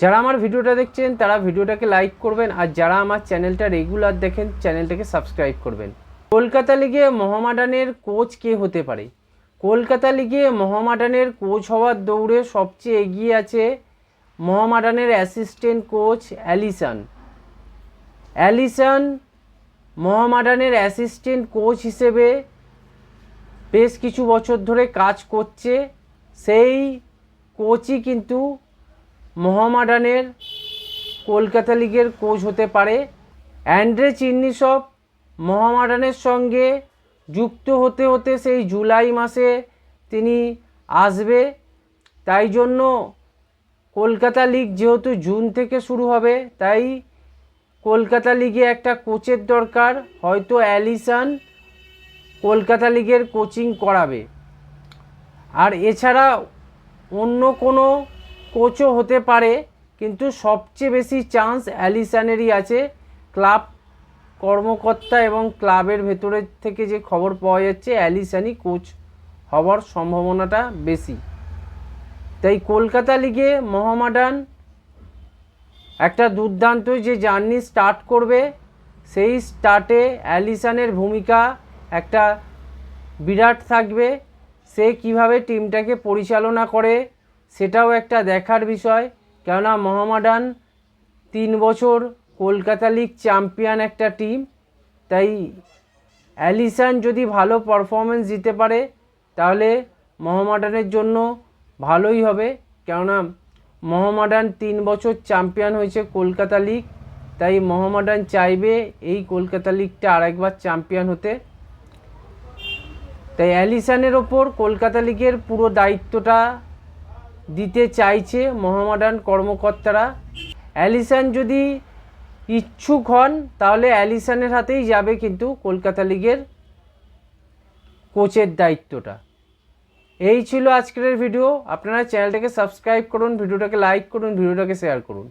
যারা আমার ভিডিওটা দেখছেন, তারা ভিডিওটাকে লাইক করবেন আর যারা আমার চ্যানেলটা রেগুলার দেখেন চ্যানেলটাকে সাবস্ক্রাইব করবেন। কলকাতা লিগে মোহামেডানের কোচ কে হতে পারে? কলকাতা লিগে মোহামেডানের কোচ হওয়ার দৌড়ে সবচেয়ে এগিয়ে আছে মোহামেডানের অ্যাসিস্ট্যান্ট কোচ অ্যালিসান। অ্যালিসান মোহামেডানের অ্যাসিস্ট্যান্ট কোচ হিসেবে বেশ কিছু বছর ধরে কাজ করছে। সেই কোচই কিন্তু মোহামেডানের কলকাতা লিগের কোচ হতে পারে। অ্যান্ড্রে চিন্নিসব মোহামেডানের সঙ্গে যুক্ত হতে হতে সেই জুলাই মাসে তিনি আসবে। তাই জন্য কলকাতা লিগ যেহেতু জুন থেকে শুরু হবে, তাই কলকাতা লিগে একটা কোচের দরকার। হয়তো অ্যালিসান কলকাতা লিগের কোচিং করাবে। আর এছাড়া অন্য কোনো কোচও হতে পারে, কিন্তু সবচেয়ে বেশি চান্স অ্যালিসানেরই আছে। ক্লাব কর্মকর্তা এবং ক্লাবের ভেতরের থেকে যে খবর পাওয়া যাচ্ছে, অ্যালিসানই কোচ হওয়ার সম্ভাবনাটা বেশি। তাই কলকাতা লিগে মোহামেডান একটা দুর্দান্ত যে জার্নি স্টার্ট করবে, সেই স্টার্টে অ্যালিসানের ভূমিকা একটা বিরাট থাকবে। সে কীভাবে টিমটাকে পরিচালনা করে সেটাও একটা দেখার বিষয়। কেননা মোহামেডান তিন বছর কলকাতা লিগ চ্যাম্পিয়ন একটা টিম। তাই অ্যালিসান যদি ভালো পারফরমেন্স দিতে পারে, তাহলে মোহামেডানের জন্য ভালোই হবে। কেননা মোহামেডান তিন বছর চ্যাম্পিয়ন হয়েছে কলকাতা লিগ। তাই মোহামেডান চাইবে এই কলকাতা লিগটা আরেকবার চ্যাম্পিয়ন হতে। তাই অ্যালিসানের ওপর কলকাতা লিগের পুরো দায়িত্বটা দিতে চাইছে মোহামেডান কর্মকর্তারা। অ্যালিসান যদি ইচ্ছুক হন, তাহলে অ্যালিসানের হাতেই যাবে কিন্তু কলকাতা লিগের কোচের দায়িত্বটা। এই ছিল আজকের ভিডিও। আপনারা চ্যানেলটাকে সাবস্ক্রাইব করুন, ভিডিওটাকে লাইক করুন, ভিডিওটাকে শেয়ার করুন।